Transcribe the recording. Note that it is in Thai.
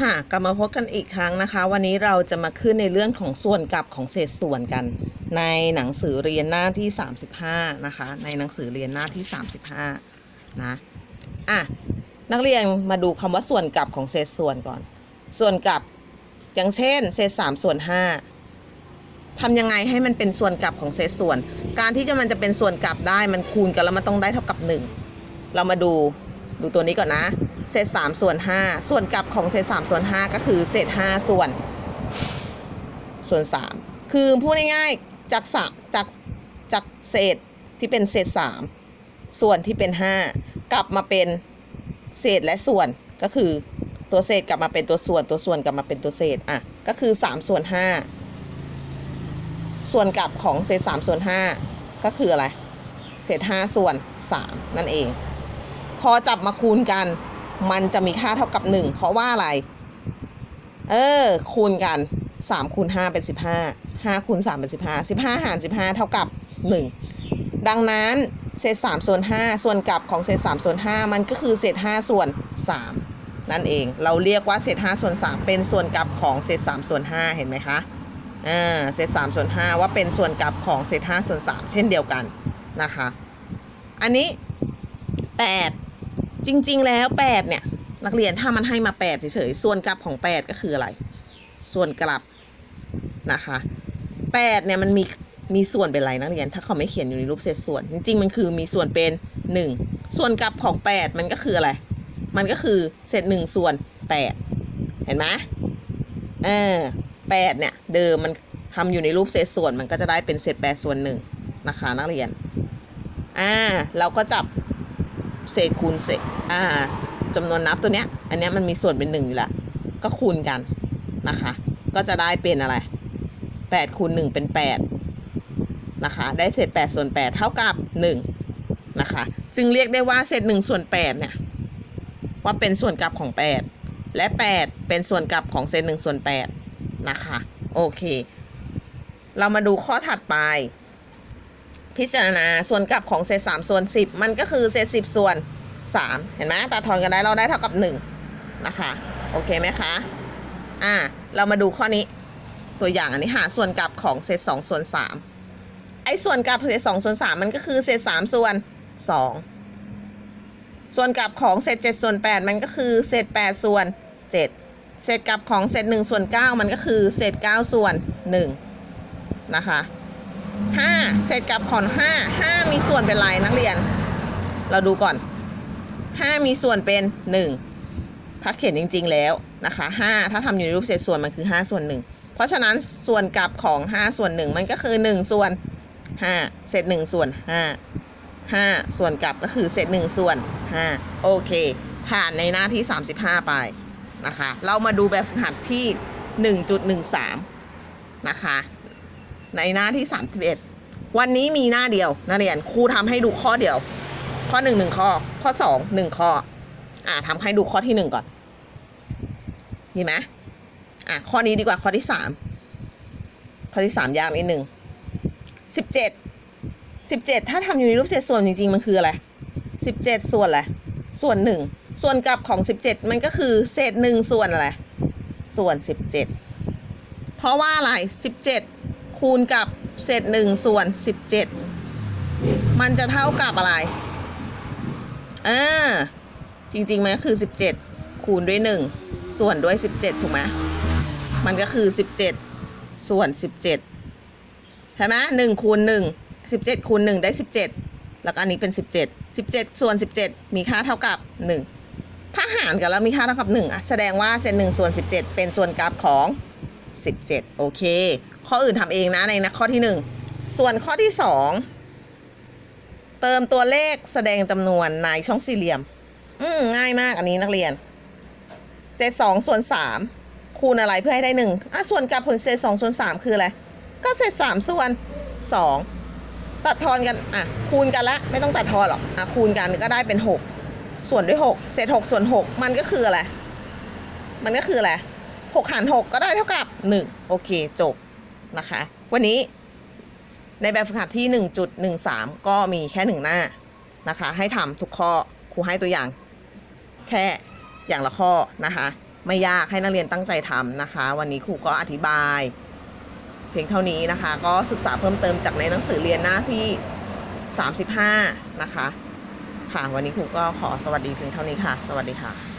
ค่ะ กลับมาพบกันอีกครั้งนะคะ วันนี้เราจะมาขึ้นในเรื่องของส่วนกลับของเศษส่วนกัน ในหนังสือเรียนหน้าที่ 35 นะคะ ในหนังสือเรียนหน้าที่ 35 นะอะนักเรียนมาดูคำว่าส่วนกลับของเศษส่วนก่อน ส่วนกลับอย่างเช่น เศษ3ส่วน5ทำยังไงให้มันเป็นส่วนกลับของเศษส่วน การที่จะมันจะเป็นส่วนกลับได้มันคูณกันแล้วมันต้องได้เท่ากับ 1 เรามาดูดูตัวนี้ก่อนนะ เศษ3ส่วน5ส่วนกลับของเศษ3ส่วน5ก็คือเศษ5ส่วนส่วน 3 คือพูดง่ายๆจากสามจากจากเศษที่เป็นเศษ 3 ส่วนที่เป็น 5 กลับมาเป็นเศษและส่วนก็คือตัวเศษกลับมาเป็นตัวส่วนตัวส่วนกลับมาเป็นตัวเศษอะก็คือ 3 ส่วน 5 ส่วนกลับของเศษ 3 ส่วน 5 ก็คืออะไร เศษ 5 ส่วน 3 นั่นเอง พอจับมาคูณกัน มันจะมีค่าเท่ากับ 1 เพราะว่าอะไร เออ คูณกัน3คูณ5เป็น 15 5คูณ3เป็น 15 15 หาร 15 เท่ากับ 1 ดังนั้นเศษ3ส่วน5ส่วนกลับของเศษ3ส่วน5มันก็คือเศษ5ส่วน 3 นั่นเอง เราเรียกว่าเศษ5ส่วน 3 เป็นส่วนกลับของเศษ3ส่วน5เห็นไหมคะอ่าเศษ3ส่วน5ว่าเป็นส่วนกลับของเศษ5ส่วน 3 เช่นเดียวกันนะคะ อันนี้ 8 จริง ๆ แล้ว 8 เนี่ย นักเรียนถ้ามันให้มา 8 เฉยๆ ส่วนกลับของ 8 ก็คืออะไร ส่วนกลับนะคะ 8 เนี่ยมันมีมีส่วนเป็นอะไรนักเรียน ถ้าเขาไม่เขียนอยู่ในรูปเศษส่วน จริง ๆ มันคือมีส่วนเป็น 1 ส่วนกลับของ 8 มันก็คืออะไร มันก็คือเศษ1ส่วน 8 เห็นไหมเออ8เนี่ยเดิมมันทำอยู่ในรูปเศษส่วนมันก็จะได้เป็นเศษ8ส่วน1นะคะนักเรียน อ่าเราก็จับ เศษคูณเศษอ่าจำนวนนับตัวเนี้ย อันเนี้ยมันมีส่วนเป็นหนึ่งอยู่แล้ว ก็คูณกันนะคะ ก็จะได้เป็นอะไร8คูณ1เป็น8นะคะ ได้เศษ8ส่วน8เท่ากับ1นะคะ จึงเรียกได้ว่าเศษ1ส่วน8เนี่ย ว่าเป็นส่วนกลับของ 8 และ 8 เป็นส่วนกลับของเศษ1ส่วน8นะคะ โอเค เรามาดูข้อถัดไป พิจารณาส่วนกลับของเศษ3ส่วน10มันก็คือเศษ10ส่วน3เห็นไหมตาทอนกันได้เราได้เท่ากับ1นะคะโอเคไหมคะอ่าเรามาดูข้อนี้ตัวอย่างอันนี้หาส่วนกลับของเศษ2ส่วน3ไอ้ส่วนกลับเศษ2ส่วน3มันก็คือเศษ3ส่วน2ส่วนกลับของเศษ7ส่วน8มันก็คือเศษ8ส่วน7เศษกลับของเศษ1ส่วน9มันก็คือเศษ9ส่วน1นะคะ ห้าเศษกับของห้าห้ามีส่วนเป็นไรนักเรียน เราดูก่อนห้ามีส่วนเป็นหนึ่งถ้าเขียนจริง ๆ แล้วนะคะห้าถ้าทำอยู่ในรูปเศษส่วนมันคือห้าส่วนหนึ่งเพราะฉะนั้นส่วนกลับของห้าส่วนหนึ่งมันก็คือหนึ่งส่วนห้าเศษหนึ่งส่วนห้าห้าส่วนกลับก็คือเศษหนึ่งส่วนห้าโอเค ผ่านในหน้าที่ 35 ไปนะคะ เรามาดูแบบฝึกหัดที่ 1.13 นะคะ ในหน้าที่ 31 วันนี้มีหน้าเดียวนักเรียนครูทำให้ดูข้อเดียว ข้อ1 1ข้อ ข้อ2 1ข้ออ่าทำให้ดูข้อที่ 1 ก่อนดีไหมอะข้อนี้ดีกว่าข้อที่ 3 ข้อที่ 3 ยากนิดหนึ่ง17 17 ถ้าทำอยู่ในรูปเศษส่วนจริง ๆ มันคืออะไร 17 ส่วนอะไรส่วน 1 ส่วนกลับของ 17 มันก็คือเศษ 1 ส่วนอะไรส่วน 17 เพราะว่าอะไร 17 คูณกับเศษ1ส่วน17มันจะเท่ากับอะไรอ่าจริงๆมันก็คือ17คูณด้วย1ส่วนด้วย17ถูกไหมมันก็คือ17ส่วน17ใช่ไหม1คูณ1 17คูณ1ได้17แล้วก็อันนี้เป็น17 17ส่วน17มีค่าเท่ากับ1ถ้าหารกันแล้วมีค่าเท่ากับ1อะแสดงว่าเศษ1ส่วน17เป็นส่วนกราฟของ17โอเค ข้ออื่นทำเองนะในนะข้อที่ 1 ส่วนข้อที่ 2 เติมตัวเลขแสดงจำนวนในช่องสี่เหลี่ยม อืมง่ายมากอันนี้นักเรียน เศษ2ส่วน3คูณอะไรเพื่อให้ได้1อะส่วนกับผลเศษ2ส่วน3คืออะไร ก็เศษ3ส่วน2ตัดทอนกัน อะ คูณกันละ ไม่ต้องตัดทอนหรอก อะ คูณกันก็ได้เป็น 6 ส่วนด้วย 6 เศษ 6 ส่วน 6 มันก็คืออะไร มันก็คืออะไร 6 หาร 6 ก็ได้เท่ากับ 1 โอเค จบ นะคะ วันนี้ในแบบฝึกหัดที่ 1.13 ก็มีแค่หนึ่งหน้านะคะ ให้ทำทุกข้อครูให้ตัวอย่างแค่อย่างละข้อนะคะ ไม่ยากให้นักเรียนตั้งใจทำนะคะ วันนี้ครูก็อธิบาย เพียงเท่านี้นะคะ ก็ศึกษาเพิ่มเติมจากในหนังสือเรียนหน้าที่ 35 นะคะ ค่ะวันนี้ครูก็ขอสวัสดีเพียงเท่านี้ค่ะ สวัสดีค่ะ